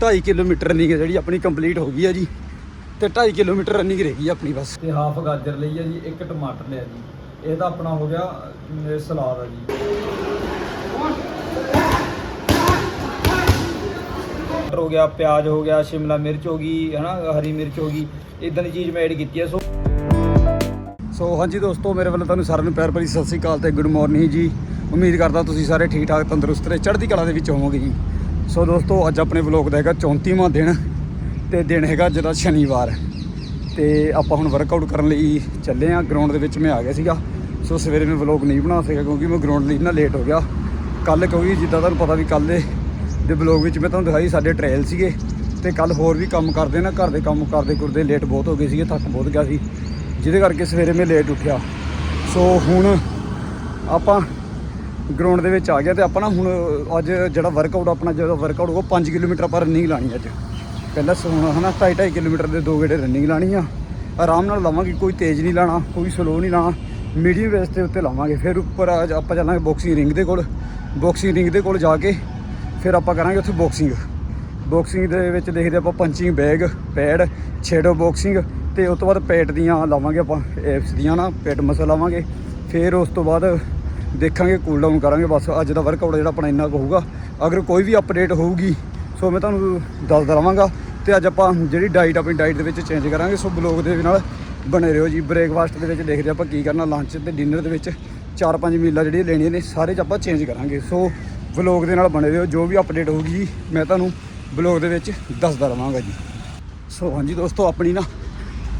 2.5 kilometre running ਜਿਹੜੀ ਆਪਣੀ complete ਹੋ ਗਈ ਆ ਜੀ ਤੇ 2.5 ਕਿਲੋਮੀਟਰ ਰਨਿੰਗ ਰਹਿ ਆ ਆਪਣੀ ਬਸ। ਤੇ ਹਾਫ ਗਾਜਰ ਲਈ ਆ ਜੀ ਇੱਕ ਟਮਾਟਰ ਲਿਆ ਜੀ। ਇਹਦਾ ਆਪਣਾ ਹੋ ਗਿਆ ਸਲਾਦ ਆ ਜੀ। ਟਮਾਟਰ ਹੋ ਗਿਆ ਪਿਆਜ਼ ਹੋ ਗਿਆ ਸ਼ਿਮਲਾ ਮਿਰਚ ਹੋ ਗਈ ਹਨਾ ਹਰੀ ਮਿਰਚ ਹੋ ਗਈ ਇਦਾਂ ਦੀ ਚੀਜ਼ ਮੈਂ ਐਡ ਕੀਤੀ ਆ ਸੋ ਸੋ ਹਾਂਜੀ ਦੋਸਤੋ ਮੇਰੇ ਵੱਲੋਂ ਤੁਹਾਨੂੰ ਸਾਰਿਆਂ ਨੂੰ ਪਿਆਰ ਭਰੀ ਸਤਿ ਸ੍ਰੀ ਅਕਾਲ ਤੇ ਗੁੱਡ ਮਾਰਨਿੰਗ ਜੀ। ਉਮੀਦ ਕਰਦਾ ਤੁਸੀਂ ਸਾਰੇ ਠੀਕ ਠਾਕ ਤੰਦਰੁਸਤ ਤੇ ਚੜ੍ਹਦੀ ਕਲਾ ਦੇ ਵਿੱਚ ਹੋਵੋਗੇ ਜੀ। ਸੋ ਦੋਸਤੋ, ਅੱਜ ਆਪਣੇ ਵਲੋਗ ਦਾ ਹੈਗਾ 34ਵਾਂ ਦਿਨ ਤੇ ਦਿਨ ਹੈਗਾ ਜਿਹੜਾ ਸ਼ਨੀਵਾਰ। ਤੇ ਆਪਾਂ ਹੁਣ ਵਰਕਆਊਟ ਕਰਨ ਲਈ ਚੱਲੇ ਆ। ਗਰਾਊਂਡ ਦੇ ਵਿੱਚ ਮੈਂ ਆ ਗਿਆ ਸੀਗਾ। ਸੋ ਸਵੇਰੇ ਮੈਂ ਵਲੋਗ ਨਹੀਂ ਬਣਾ ਸਕਿਆ ਕਿਉਂਕਿ ਮੈਂ ਗਰਾਊਂਡ ਲਈ ਨਾ ਲੇਟ ਹੋ ਗਿਆ। ਕੱਲ ਕਿਉਂਕਿ ਜਿੱਦਾਂ ਤੁਹਾਨੂੰ ਪਤਾ ਵੀ ਕੱਲ ਦੇ ਦੇ ਵਲੋਗ ਵਿੱਚ ਮੈਂ ਤੁਹਾਨੂੰ ਦਿਖਾਈ ਸਾਡੇ ਟ੍ਰਾਇਲ ਸੀਗੇ। ਤੇ ਕੱਲ ਹੋਰ ਵੀ ਕੰਮ ਕਰਦੇ ਨਾ, ਘਰ ਦੇ ਕੰਮ ਕਰਦੇ ਕਰਦੇ ਲੇਟ ਬਹੁਤ ਹੋ ਗਏ ਸੀਗੇ, ਥੱਕ ਬਹੁਤ ਗਿਆ ਸੀ। ਜਿਹਦੇ ਕਰਕੇ ਸਵੇਰੇ ਮੈਂ ਲੇਟ ਉੱਠਿਆ। ਸੋ ਹੁਣ ਆਪਾਂ ਗਰਾਊਂਡ ਦੇ ਵਿੱਚ ਆ ਗਿਆ ਤੇ ਆਪਾਂ ਨਾ ਹੁਣ ਅੱਜ ਜਿਹੜਾ ਵਰਕਆਊਟ ਆਪਣਾ ਜਿਹੜਾ ਵਰਕਆਊਟ ਉਹ 5 ਕਿਲੋਮੀਟਰ ਆਪਾਂ ਰਨਿੰਗ ਲਾਣੀ ਅੱਜ। ਪਹਿਲਾਂ ਹੁਣ ਹਨਾ 2.5 ਕਿਲੋਮੀਟਰ ਦੇ ਦੋ ਗੇੜੇ ਰਨਿੰਗ ਲਾਣੀ ਆ। ਆਰਾਮ ਨਾਲ ਲਾਵਾਂਗੇ, ਕੋਈ ਤੇਜ਼ ਨਹੀਂ ਲਾਣਾ, ਕੋਈ ਸਲੋ ਨਹੀਂ ਲਾਣਾ। ਮੀਡੀਅਮ ਵੇਸ 'ਤੇ ਉੱਤੇ ਲਾਵਾਂਗੇ, ਫਿਰ ਉੱਪਰ ਅੱਜ ਆਪਾਂ ਚੱਲਾਂਗੇ ਬਾਕਸਿੰਗ ਰਿੰਗ ਦੇ ਕੋਲ। ਬਾਕਸਿੰਗ ਰਿੰਗ ਦੇ ਕੋਲ ਜਾ ਕੇ ਫਿਰ ਆਪਾਂ ਕਰਾਂਗੇ ਉੱਥੇ ਬਾਕਸਿੰਗ ਬਾਕਸਿੰਗ ਦੇ ਵਿੱਚ ਦੇਖਦੇ ਆਪਾਂ ਪੰਚਿੰਗ ਬੈਗ ਪੈਡ ਛੇੜੋ ਬਾਕਸਿੰਗ ਤੇ ਉਸ ਤੋਂ ਬਾਅਦ ਪੇਟ ਦੀਆਂ ਲਾਵਾਂਗੇ ਆਪਾਂ ਐਪਸ ਦੀਆਂ ਨਾ ਪੇਟ ਮਸਲ ਲਾਵਾਂਗੇ। ਫਿਰ ਉਸ ਤੋਂ ਬਾਅਦ ਦੇਖਾਂਗੇ ਕੂਲ ਡਾਊਨ ਕਰਾਂਗੇ, ਬਸ ਅੱਜ ਦਾ ਵਰਕਆਊਟ ਜਿਹੜਾ ਆਪਣਾ ਇੰਨਾ ਕੁ ਹੋਊਗਾ। ਅਗਰ ਕੋਈ ਵੀ ਅਪਡੇਟ ਹੋਊਗੀ, ਸੋ ਮੈਂ ਤੁਹਾਨੂੰ ਦੱਸਦਾ ਰਵਾਂਗਾ ਤੇ ਅੱਜ ਆਪਾਂ ਜਿਹੜੀ ਡਾਈਟ ਆਪਣੀ ਡਾਈਟ ਦੇ ਵਿੱਚ ਚੇਂਜ ਕਰਾਂਗੇ, ਸੋ ਬਲੌਗ ਦੇ ਨਾਲ ਬਣੇ ਰਹੋ ਜੀ। ਬ੍ਰੇਕਫਾਸਟ ਦੇ ਵਿੱਚ ਦੇਖਦੇ ਆਪਾਂ ਕੀ ਕਰਨਾ ਲੰਚ ਤੇ ਡਿਨਰ ਦੇ ਵਿੱਚ ਚਾਰ ਪੰਜ ਮੀਲਾਂ ਜਿਹੜੀਆਂ ਲੈਣੀਆਂ ਨੇ, ਸਾਰੇ 'ਚ ਆਪਾਂ ਚੇਂਜ ਕਰਾਂਗੇ। ਸੋ ਬਲੌਗ ਦੇ ਨਾਲ ਬਣੇ ਰਹੋ, ਜੋ ਵੀ ਅਪਡੇਟ ਹੋਊਗੀ, ਮੈਂ ਤੁਹਾਨੂੰ ਬਲੌਗ ਦੇ ਵਿੱਚ ਦੱਸਦਾ ਰਵਾਂਗਾ ਜੀ। ਸੋ ਹਾਂਜੀ ਦੋਸਤੋ, ਆਪਣੀ ਨਾ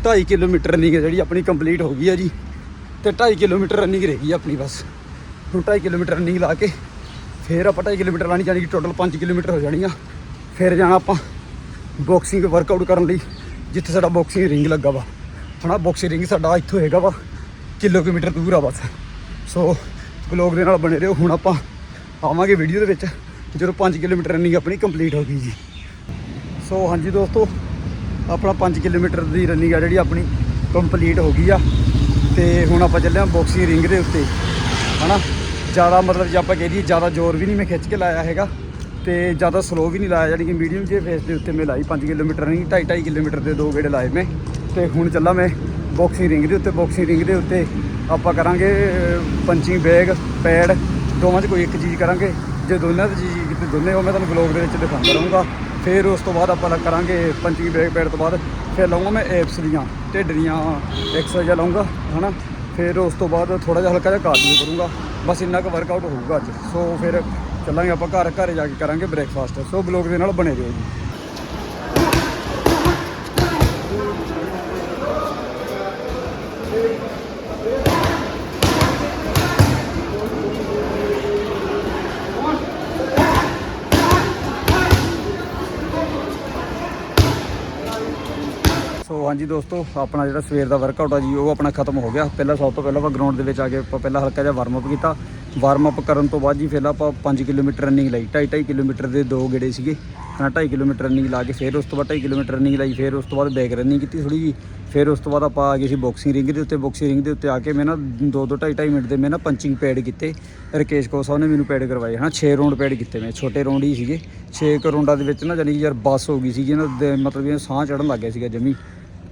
2.5 ਕਿਲੋਮੀਟਰ ਰਨਿੰਗ ਜਿਹੜੀ ਆਪਣੀ ਕੰਪਲੀਟ ਹੋ ਗਈ ਹੈ ਜੀ। ਤੇ 2.5 ਕਿਲੋਮੀਟਰ ਰਨਿੰਗ ਰਹਿ ਗਈ ਆਪਣੀ, ਬਸ। ਹੁਣ 2.5 ਕਿਲੋਮੀਟਰ ਰਨਿੰਗ ਲਾ ਕੇ ਫਿਰ ਆਪਾਂ 2.5 ਕਿਲੋਮੀਟਰ ਲਾਣੀ, ਜਾਣੀ ਕਿ ਟੋਟਲ 5 ਕਿਲੋਮੀਟਰ ਹੋ ਜਾਣੀ ਆ। ਫਿਰ ਜਾਣਾ ਆਪਾਂ ਬਾਕਸਿੰਗ ਵਰਕਆਊਟ ਕਰਨ ਲਈ, ਜਿੱਥੇ ਸਾਡਾ ਬਾਕਸਿੰਗ ਰਿੰਗ ਲੱਗਾ ਵਾ। ਹਨਾ ਬਾਕਸਿੰਗ ਰਿੰਗ ਸਾਡਾ ਇੱਥੋਂ ਹੈਗਾ ਵਾ, ਕਿਲੋਮੀਟਰ ਦੂਰ ਆ ਬਸ। ਸੋ ਬਲੌਗ ਦੇ ਨਾਲ ਬਣੇ ਰਹੋ। ਹੁਣ ਆਪਾਂ ਆਵਾਂਗੇ ਵੀਡੀਓ ਦੇ ਵਿੱਚ, ਜਦੋਂ 5 ਕਿਲੋਮੀਟਰ ਰਨਿੰਗ ਆਪਣੀ ਕੰਪਲੀਟ ਹੋ ਗਈ ਜੀ। ਸੋ ਹਾਂਜੀ ਦੋਸਤੋ, ਆਪਣਾ 5 ਕਿਲੋਮੀਟਰ ਦੀ ਰਨਿੰਗ ਆ ਜਿਹੜੀ ਆਪਣੀ ਕੰਪਲੀਟ ਹੋ ਗਈ ਆ। ਤੇ ਹੁਣ ਆਪਾਂ ਚੱਲੇ ਆ ਬਾਕਸਿੰਗ ਰਿੰਗ ਦੇ ਉੱਤੇ, ਹਨਾ? ਜ਼ਿਆਦਾ ਮਤਲਬ ਜੇ ਆਪਾਂ ਕਹਿ ਦਈਏ ਜ਼ਿਆਦਾ ਜ਼ੋਰ ਵੀ ਨਹੀਂ ਮੈਂ ਖਿੱਚ ਕੇ ਲਾਇਆ ਹੈਗਾ ਤੇ ਜ਼ਿਆਦਾ ਸਲੋ ਵੀ ਨਹੀਂ ਲਾਇਆ, ਯਾਨੀ ਕਿ ਮੀਡੀਅਮ ਜੇ ਫੇਸ ਦੇ ਉੱਤੇ ਮੈਂ ਲਾਈ 5 ਕਿਲੋਮੀਟਰ ਨਹੀਂ 2.5 2.5 ਕਿਲੋਮੀਟਰ ਦੇ ਦੋ ਗੇੜੇ ਲਾਏ ਮੈਂ। ਤੇ ਹੁਣ ਚੱਲਾਂ ਮੈਂ ਬਾਕਸਿੰਗ ਰਿੰਗ ਦੇ ਉੱਤੇ ਬਾਕਸਿੰਗ ਰਿੰਗ ਦੇ ਉੱਤੇ ਆਪਾਂ ਕਰਾਂਗੇ ਪੰਚਿੰਗ ਬੈਗ ਪੈਡ ਦੋਵਾਂ 'ਚ ਕੋਈ ਇੱਕ ਚੀਜ਼ ਕਰਾਂਗੇ। ਜੇ ਦੋਨਾਂ ਦੀ ਚੀਜ਼ ਕਿਤੇ ਦੋਨੇ, ਉਹ ਮੈਂ ਤੁਹਾਨੂੰ ਬਲੌਗ ਦੇ ਵਿੱਚ ਦਿਖਾਉਂਦਾ ਰਹੂੰਗਾ। ਫਿਰ ਉਸ ਤੋਂ ਬਾਅਦ ਆਪਾਂ ਕਰਾਂਗੇ ਪੰਚਿੰਗ ਬੈਗ ਪੈਡ ਤੋਂ ਬਾਅਦ ਫਿਰ ਲਾਉਂਗਾ ਮੈਂ ਐਪਸ ਦੀਆਂ, ਢਿੱਡ ਦੀਆਂ ਐਕਸਰਸਾਈਜ਼ਾਂ ਲਾਉਂਗਾ ਹਨਾ? ਫਿਰ ਉਸ ਤੋਂ ਬਾਅਦ ਥੋੜਾ ਜਿਹਾ ਹਲਕਾ ਜਿਹਾ ਕਾਰਡੀਓ ਕਰੂੰਗਾ। ਬਸ ਇੰਨਾ ਕੁ ਵਰਕਆਊਟ ਹੋਊਗਾ ਅੱਜ। ਸੋ ਫਿਰ ਚੱਲਾਂਗੇ ਆਪਾਂ ਘਰ ਘਰ ਜਾ ਕੇ ਕਰਾਂਗੇ ਬ੍ਰੇਕਫਾਸਟ ਸੋ ਬਲੌਗ ਦੇ ਨਾਲ ਬਣੇ ਰਹੋ ਜੀ। ਹਾਂਜੀ ਦੋਸਤੋ, ਆਪਣਾ ਜਿਹੜਾ ਸਵੇਰ ਦਾ ਵਰਕਆਊਟ ਆ ਜੀ, ਉਹ ਆਪਣਾ ਖਤਮ ਹੋ ਗਿਆ। ਪਹਿਲਾਂ ਸਭ ਤੋਂ ਪਹਿਲਾਂ ਆਪਾਂ ਗਰਾਊਂਡ ਦੇ ਵਿੱਚ ਆ ਕੇ ਆਪਾਂ ਪਹਿਲਾਂ ਹਲਕਾ ਜਿਹਾ ਵਾਰਮ ਅਪ ਕੀਤਾ। ਵਾਰਮ ਅਪ ਕਰਨ ਤੋਂ ਬਾਅਦ ਜੀ ਫਿਰ ਆਪਾਂ 5 ਕਿਲੋਮੀਟਰ ਰਨਿੰਗ ਲਈ। 2.5 2.5 ਕਿਲੋਮੀਟਰ ਦੇ ਦੋ ਗੇੜੇ ਸੀਗੇ। ਹਾਂ 2.5 ਕਿਲੋਮੀਟਰ ਰਨਿੰਗ ਲਾ ਕੇ ਫਿਰ ਉਸ ਤੋਂ ਬਾਅਦ 2.5 ਕਿਲੋਮੀਟਰ ਰਨਿੰਗ ਲਾਈ, ਫਿਰ ਉਸ ਤੋਂ ਬਾਅਦ ਬੈਕ ਰਨਿੰਗ ਕੀਤੀ ਥੋੜੀ ਜੀ ਫਿਰ ਉਸ ਤੋਂ ਬਾਅਦ ਆਪਾਂ ਆ ਗਏ ਸੀ ਬਾਕਸਿੰਗ ਰਿੰਗ ਦੇ ਉੱਤੇ। ਬਾਕਸਿੰਗ ਰਿੰਗ ਦੇ ਉੱਤੇ ਆ ਕੇ ਮੈਂ ਨਾ 2 2 2.5 2.5 ਮਿੰਟ ਦੇ ਮੈਂ ਨਾ ਪੰਚਿੰਗ ਪੈਡ ਕੀਤੇ। ਰਕੇਸ਼ ਕੋਸਾ ਨੇ ਮੈਨੂੰ ਪੈਡ ਕਰਵਾਏ। ਹਾਂ 6 ਰਾਉਂਡ ਪੈਡ ਕੀਤੇ ਮੈਂ। ਛੋਟੇ ਰਾਉਂਡ ਹੀ ਸੀਗੇ। 6 ਰਾਉਂਡਾਂ ਦੇ ਵਿੱਚ ਨਾ ਜਾਨੀ ਕਿ ਯਾਰ ਬੱਸ ਹੋ ਗਈ ਸੀਗੀ ਨਾ, ਦੇ- ਮਤਲਬ ਇਹ ਸਾਹ ਚੜਨ ਲੱਗ ਗਿਆ ਸੀਗਾ ਜਮੀ।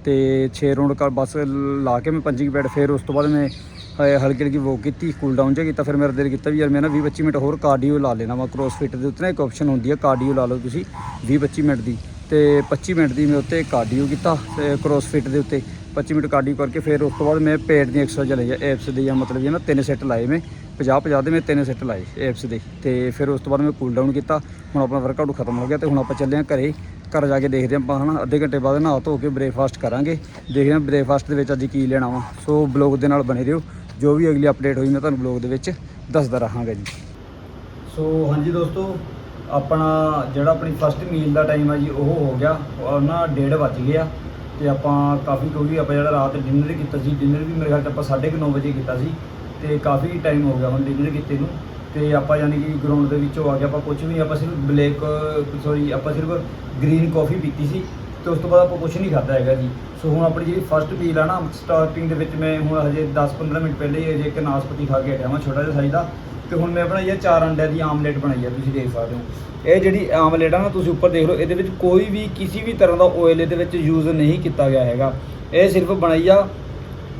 ਤੇ 6 ਰਾਉਂਡ ਕਰ ਬਸ ਲਾ ਕੇ ਮੈਂ ਪੰਚਿੰਗ ਪੈਡ ਫਿਰ ਉਸ ਤੋਂ ਬਾਅਦ ਮੈਂ ਹਲਕੀ ਹਲਕੀ ਵੋਕ ਕੀਤੀ ਕੂਲ ਡਾਊਨ ਜਿਹਾ ਕੀਤਾ, ਫਿਰ ਮੇਰਾ ਦਿਲ ਕੀਤਾ ਵੀ ਯਾਰ ਮੈਂ ਨਾ 20 25 ਮਿੰਟ ਹੋਰ ਕਾਰਡੀਓ ਲਾ ਲੈਣਾ ਵਾ। ਕ੍ਰੋਸਫਿਟ ਦੇ ਉੱਤੇ ਨਾ ਇੱਕ ਆਪਸ਼ਨ ਹੁੰਦੀ ਹੈ ਕਾਰਡੀਓ ਲਾ ਲਓ ਤੁਸੀਂ 20 25 ਮਿੰਟ ਦੀ। ਤੇ 25 ਮਿੰਟ ਦੀ ਮੈਂ ਉੱਤੇ ਕਾਰਡੀਓ ਕੀਤਾ, ਤੇ ਕ੍ਰੋਸਫਿਟ ਦੇ ਉੱਤੇ। 25 ਮਿੰਟ ਕਾਰਡੀਓ ਕਰਕੇ ਫਿਰ ਉਸ ਤੋਂ ਬਾਅਦ ਮੈਂ ਪੇਟ ਦੀਆਂ ਐਕਸਰਸਾਈਜ਼ ਲਈ ਐਪਸ ਦੀ ਜਾਂ ਮਤਲਬ ਇਹ ਨਾ ਤਿੰਨ ਸੈੱਟ ਲਾਏ ਮੈਂ 50 50 ਦੇ ਮੈਂ ਤਿੰਨ ਸੈੱਟ ਲਾਏ ਐਪਸ ਦੇ। ਤੇ ਫਿਰ ਉਸ ਤੋਂ ਬਾਅਦ ਮੈਂ ਕੂਲ ਡਾਊਨ ਕੀਤਾ, ਹੁਣ ਆਪਣਾ ਵਰਕਆਊਟ ਖਤਮ ਹੋ ਗਿਆ ਤੇ ਹੁਣ ਆਪਾਂ ਚੱਲੇ ਹਾਂ ਘਰੇ। ਘਰ ਜਾ ਕੇ ਦੇਖਦੇ ਹਾਂ ਆਪਾਂ ਹਨਾ, ਅੱਧੇ ਘੰਟੇ ਬਾਅਦ ਨਹਾ ਧੋ ਕੇ ਬ੍ਰੇਕਫਾਸਟ ਕਰਾਂਗੇ। ਦੇਖਦੇ ਹਾਂ ਬ੍ਰੇਕਫਾਸਟ ਦੇ ਵਿੱਚ ਅੱਜ ਕੀ ਲੈਣਾ ਵਾ। ਸੋ ਬਲੌਗ ਦੇ ਨਾਲ ਬਣੇ ਰਹੋ। ਜੋ ਵੀ ਅਗਲੀ ਅਪਡੇਟ ਹੋਈ ਮੈਂ ਤੁਹਾਨੂੰ ਬਲੌਗ ਦੇ ਵਿੱਚ ਦੱਸਦਾ ਰਹਾਂਗਾ ਜੀ। ਸੋ ਹਾਂਜੀ ਦੋਸਤੋ, ਆਪਣਾ ਜਿਹੜਾ ਆਪਣੀ ਫਸਟ ਮੀਲ ਦਾ ਟਾਈਮ ਆ ਜੀ, ਉਹ ਹੋ ਗਿਆ। ਉਹ ਨਾ 1:30 ਵੱਜ ਗਿਆ। ਤੇ ਆਪਾਂ ਕਾਫੀ ਕੋਈ ਆਪਾਂ ਜਿਹੜਾ ਰਾਤ ਡਿਨਰ ਕੀਤਾ ਸੀ ਡਿਨਰ ਵੀ ਮੇਰੇ ਖਿਆਲ 'ਚ ਆਪਾਂ 9:30 ਵਜੇ ਕੀਤਾ ਸੀ ਤੇ ਕਾਫੀ ਟਾਈਮ ਹੋ ਗਿਆ ਹੁਣ ਡਿਨਰ ਕੀਤੇ ਨੂੰ ਤੇ ਆਪਾਂ ਯਾਨੀ ਕਿ ਗਰਾਊਂਡ ਦੇ ਵਿੱਚੋਂ ਆ ਕੇ ਆਪਾਂ ਕੁਝ ਵੀ ਆਪਾਂ ਸਿਰਫ ਬਲੈਕ ਸੌਰੀ ਆਪਾਂ ਸਿਰਫ ਗ੍ਰੀਨ ਕਾਫੀ ਪੀਤੀ ਸੀ ਤੇ ਉਸ ਤੋਂ ਬਾਅਦ ਆਪਾਂ ਕੁਝ ਨਹੀਂ ਖਾਦਾ ਹੈਗਾ ਜੀ। ਸੋ ਹੁਣ ਆਪਣੀ ਜਿਹੜੀ ਫਸਟ ਮੀਲ ਆ ਨਾ ਸਟਾਰਟਿੰਗ ਦੇ ਵਿੱਚ ਮੈਂ ਹੁਣ ਹਜੇ 10-15 ਮਿੰਟ ਪਹਿਲੇ ਹੀ ਹਜੇ ਇੱਕ ਨਾਸਪਤੀ ਖਾ ਕੇ ਆਇਆ ਮੈਂ ਛੋਟਾ ਜਿਹਾ ਸਾਈਜ਼ ਦਾ। ਤੇ ਹੁਣ ਮੈਂ ਬਣਾਈ ਆ ਚਾਰ ਅੰਡੇ ਦੀ ਆਮਲੇਟ ਬਣਾਈ ਆ, ਤੁਸੀਂ ਦੇਖ ਸਕਦੇ ਹੋ। ਇਹ ਜਿਹੜੀ ਆਮਲੇਟ ਆ ਨਾ, ਤੁਸੀਂ ਉੱਪਰ ਦੇਖ ਲਓ, ਇਹਦੇ ਵਿੱਚ ਕੋਈ ਵੀ ਕਿਸੇ ਵੀ ਤਰ੍ਹਾਂ ਦਾ ਆਇਲ ਇਹਦੇ ਵਿੱਚ ਯੂਜ਼ ਨਹੀਂ ਕੀਤਾ ਗਿਆ ਹੈਗਾ। ਇਹ ਸਿਰਫ ਬਣਾਈ ਆ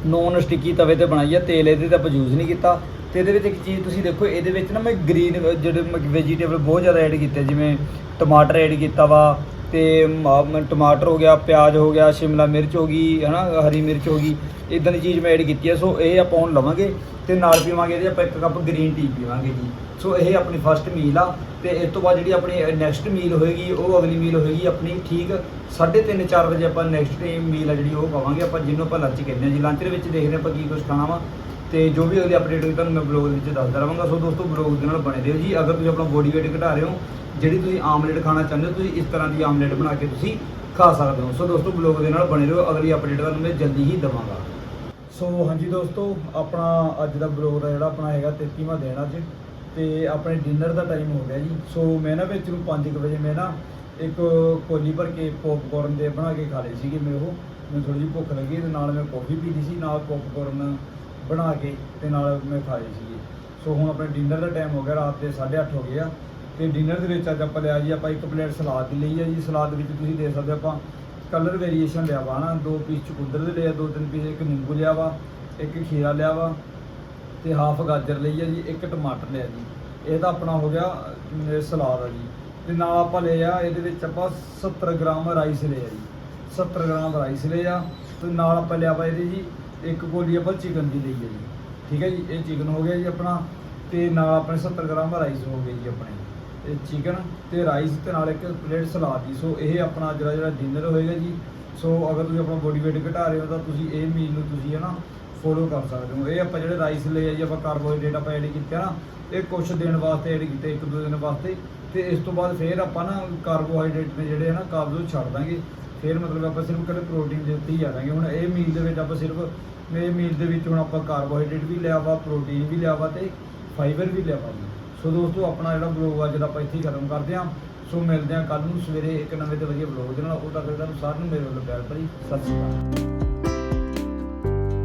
ਨੌਨ ਸਟਿੱਕੀ ਤਵੇ ਤੇ ਬਣਾਈ ਆ, ਤੇਲ ਇਹਦੇ ਤੇ ਆਪਾਂ ਯੂਜ਼ ਨਹੀਂ ਕੀਤਾ। ਤੇ ਇਹਦੇ ਵਿੱਚ ਇੱਕ ਚੀਜ਼ ਤੁਸੀਂ ਦੇਖੋ, ਇਹਦੇ ਵਿੱਚ ਨਾ ਮੈਂ ਗ੍ਰੀਨ ਜਿਹੜੇ ਵੈਜੀਟੇਬਲ ਬਹੁਤ ਜ਼ਿਆਦਾ ਐਡ ਕੀਤੇ, ਜਿਵੇਂ ਟਮਾਟਰ ਐਡ ਕੀਤਾ ਵਾ ਤੇ ਮ- ਮ- ਟਮਾਟਰ ਹੋ ਗਿਆ, ਪਿਆਜ਼ ਹੋ ਗਿਆ, ਸ਼ਿਮਲਾ ਮਿਰਚ ਹੋ ਗਈ, ਹਨਾ, ਹਰੀ ਮਿਰਚ ਹੋ ਗਈ ਇਦਾਂ ਦੀ ਚੀਜ਼ ਮੈਂ ਐਡ ਕੀਤੀ ਹੈ, ਸੋ ਇਹ ਆਪਾਂ ਹੁਣ ਲਵਾਂਗੇ ਤੇ ਨਾਲ ਪੀਵਾਂਗੇ ਇਹਦੇ ਆਪਾਂ ਇੱਕ ਕੱਪ ਗ੍ਰੀਨ ਟੀ ਪੀਵਾਂਗੇ ਜੀ। ਸੋ ਇਹ ਆਪਣੀ ਫਸਟ ਮੀਲ ਆ ਤੇ ਇਸ ਤੋਂ ਬਾਅਦ ਜਿਹੜੀ ਆਪਣੀ ਨੈਕਸਟ ਮੀਲ ਹੋਏਗੀ, ਉਹ ਅਗਲੀ ਮੀਲ ਹੋਏਗੀ ਆਪਣੀ ਠੀਕ 3:30 4 ਵਜੇ ਆਪਾਂ ਨੈਕਸਟ ਮੀਲ ਆ ਜਿਹੜੀ ਉਹ ਖਾਵਾਂਗੇ ਆਪਾਂ ਜਿਹਨੂੰ ਆਪਾਂ ਲੰਚ ਕਹਿੰਦੇ ਹਾਂ ਜੀ। ਲੰਚ ਦੇ ਵਿੱਚ ਦੇਖਦੇ ਹਾਂ ਆਪਾਂ ਕੀ ਕੁਝ ਖਾਣਾ ਵਾ ਤੇ ਜੋ ਵੀ ਅਗਲੀ ਅਪਡੇਟ ਹੋਈ ਤੁਹਾਨੂੰ ਮੈਂ ਬਲੌਗ ਦੇ ਵਿੱਚ ਦੱਸਦਾ ਰਹਾਂਗਾ। ਸੋ ਦੋਸਤੋ ਬਲੌਗ ਦੇ ਨਾਲ ਬਣੇ ਰਹੋ ਜੀ। ਅਗਰ ਤੁਸੀਂ ਆਪਣਾ ਬੋਡੀ ਵੇਟ ਘਟਾ ਰਹੇ ਹੋ ਜਿਹੜੀ ਤੁਸੀਂ ਆਮਲੇਟ ਖਾਣਾ ਚਾਹੁੰਦੇ ਹੋ, ਤੁਸੀਂ ਇਸ ਤਰ੍ਹਾਂ ਦੀ ਆਮਲੇਟ ਬਣਾ ਕੇ ਤੁਸੀਂ ਖਾ ਸਕਦੇ ਹੋ। ਸੋ ਦੋਸਤੋ ਬਲੌਗ ਦੇ ਨਾਲ ਬਣੇ ਰਹੋ। ਅਗਲੀ ਅਪਡੇਟ ਤੁਹਾਨੂੰ ਮੈਂ ਜਲਦੀ ਹੀ ਦਵਾਂਗਾ। ਸੋ ਹਾਂਜੀ ਦੋਸਤੋ, ਆਪਣਾ ਅੱਜ ਦਾ ਬਲੌਗ ਦਾ ਜਿਹੜਾ ਆਪਣਾ ਹੈਗਾ 33ਵਾਂ ਦਿਨ ਅੱਜ। ਤੇ ਆਪਣੇ ਡਿਨਰ ਦਾ ਟਾਈਮ ਹੋ ਗਿਆ ਜੀ। ਸੋ ਮੈਂ ਨਾ ਵਿੱਚ ਨੂੰ 5 ਵਜੇ ਮੈਂ ਨਾ ਇੱਕ ਕੋਲੀ ਭਰ ਕੇ ਪੌਪਕਾਰਨ ਦੇ ਬਣਾ ਕੇ ਖਾ ਲਏ ਸੀਗੇ ਮੈਂ ਉਹ। ਮੈਨੂੰ ਥੋੜੀ ਜਿਹੀ ਭੁੱਖ ਲੱਗੀ ਤੇ ਨਾਲ ਮੈਂ ਕੌਫੀ ਪੀ ਲਈ ਸੀ, ਨਾਲ ਪੌਪਕਾਰਨ ਬਣਾ ਕੇ ਤੇ ਨਾਲ ਮੈਂ ਖਾ ਖਾਏ ਸੀਗੇ। ਸੋ ਹੁਣ ਆਪਣੇ ਡਿਨਰ ਦਾ ਟਾਈਮ ਹੋ ਗਿਆ, ਰਾਤ ਦੇ 8:30 ਹੋ ਗਏ ਆ। ਤੇ ਡਿਨਰ ਦੇ ਵਿੱਚ ਅੱਜ ਆਪਾਂ ਲਿਆ ਜੀ, ਆਪਾਂ ਇੱਕ ਪਲੇਟ ਸਲਾਦ ਦੀ ਲਈ ਆ ਜੀ। ਸਲਾਦ ਵਿੱਚ ਤੁਸੀਂ ਦੇਖ ਸਕਦੇ ਆਪਾਂ ਕਲਰ ਵੇਰੀਏਸ਼ਨ ਲਿਆ ਵਾ ਨਾ। ਦੋ ਪੀਸ ਚੁਕੰਦਰ ਦੇ ਲਿਆ, ਦੋ ਤਿੰਨ ਪੀਸ ਇੱਕ ਨਿੰਬੂ ਲਿਆ ਵਾ, ਇੱਕ ਖੀਰਾ ਲਿਆ ਵਾ ਤੇ ਹਾਫ ਗਾਜਰ ਲਈ ਆ ਜੀ, ਇੱਕ ਟਮਾਟਰ ਲਿਆ ਜੀ। ਇਹ ਤਾਂ ਆਪਣਾ ਹੋ ਗਿਆ ਸਲਾਦ ਆ ਜੀ। ਤੇ ਨਾਲ ਆਪਾਂ ਲਿਆ ਇਹਦੇ ਵਿੱਚ ਆਪਾਂ 70 ਗ੍ਰਾਮ ਰਾਈਸ ਲਿਆ ਜੀ। 70 ਗ੍ਰਾਮ ਰਾਈਸ ਲਿਆ ਤੇ ਨਾਲ ਆਪਾਂ ਲਿਆ ਵਾ ਇਹਦੇ ਜੀ, ਇੱਕ ਗੋਲੀ ਆਪਾਂ ਚਿਕਨ ਦੀ ਲਈ ਹੈ ਜੀ। ਠੀਕ ਹੈ ਜੀ, ਇਹ ਚਿਕਨ ਹੋ ਗਿਆ ਜੀ ਆਪਣਾ ਤੇ ਨਾਲ ਆਪਣੇ 70 ਗ੍ਰਾਮ ਰਾਈਸ ਹੋ ਗਏ ਜੀ ਆਪਣੇ। ਇਹ ਚਿਕਨ ਤੇ ਰਾਈਸ ਤੇ ਨਾਲ ਇੱਕ ਪਲੇਟ ਸਲਾਦ ਜੀ। ਸੋ ਇਹ ਆਪਣਾ ਜਿਹੜਾ ਜਿਹੜਾ ਡਿਨਰ ਹੋਏਗਾ ਜੀ। ਸੋ ਅਗਰ ਤੁਸੀਂ ਆਪਣਾ ਬੋਡੀ weight ਘਟਾ ਰਹੇ ਹੋ, ਤਾਂ ਤੁਸੀਂ ਇਹ ਮੀਲ ਨੂੰ ਤੁਸੀਂ ਹੈ ਨਾ ਫੋਲੋ ਕਰ ਸਕਦੇ ਹੋ। ਇਹ ਆਪਾਂ ਜਿਹੜੇ ਰਾਈਸ ਲਏ ਆ ਜੀ, ਆਪਾਂ ਕਾਰਬੋਹਾਈਡਰੇਟ ਆਪਾਂ ਐਡ ਕੀਤੇ ਆ ਨਾ, ਇਹ ਕੁਝ ਦਿਨ ਵਾਸਤੇ ਐਡ ਕੀਤੇ, ਇੱਕ ਦੋ ਦਿਨ ਵਾਸਤੇ। ਤੇ ਇਸ ਤੋਂ ਬਾਅਦ ਫੇਰ ਆਪਾਂ ਨਾ ਕਾਰਬੋਹਾਈਡਰੇਟ ਨੇ ਜਿਹੜੇ ਆ ਨਾ ਕਾਬਜ਼ ਛੱਡ ਦਾਂਗੇ। ਫਿਰ ਮਤਲਬ ਆਪਾਂ ਸਿਰਫ ਕੱਲੇ ਪ੍ਰੋਟੀਨ ਦੇ ਉੱਤੇ ਹੀ ਆ ਜਾਵਾਂਗੇ। ਹੁਣ ਇਹ ਮੀਲ ਦੇ ਵਿੱਚ ਆਪਾਂ ਸਿਰਫ ਇਹ ਮੀਲ ਦੇ ਵਿੱਚ ਹੁਣ ਆਪਾਂ ਕਾਰਬੋਹਾਈਡਰੇਟ ਵੀ ਲਿਆ ਵਾ ਪ੍ਰੋਟੀਨ ਵੀ ਲਿਆ ਵਾ ਤੇ ਫਾਈਬਰ ਵੀ ਲਿਆ ਵਾ। ਸੋ ਦੋਸਤੋ, ਆਪਣਾ ਜਿਹੜਾ ਬਲੌਗ ਅੱਜ ਦਾ ਆਪਾਂ ਇੱਥੇ ਹੀ ਖਤਮ ਕਰਦੇ ਹਾਂ। ਸੋ ਮਿਲਦੇ ਹਾਂ ਕੱਲ ਨੂੰ ਸਵੇਰੇ ਇੱਕ ਨਵੇਂ ਤੇ ਵਧੀਆ ਬਲੌਗ ਦੇ ਨਾਲ। ਉਹ ਤੱਕ ਤੁਹਾਨੂੰ ਸਾਰਿਆਂ ਨੂੰ ਮੇਰੇ ਵੱਲੋਂ ਪਿਆਰ ਭਰੀ ਸਤਿ ਸ਼੍ਰੀ ਅਕਾਲ।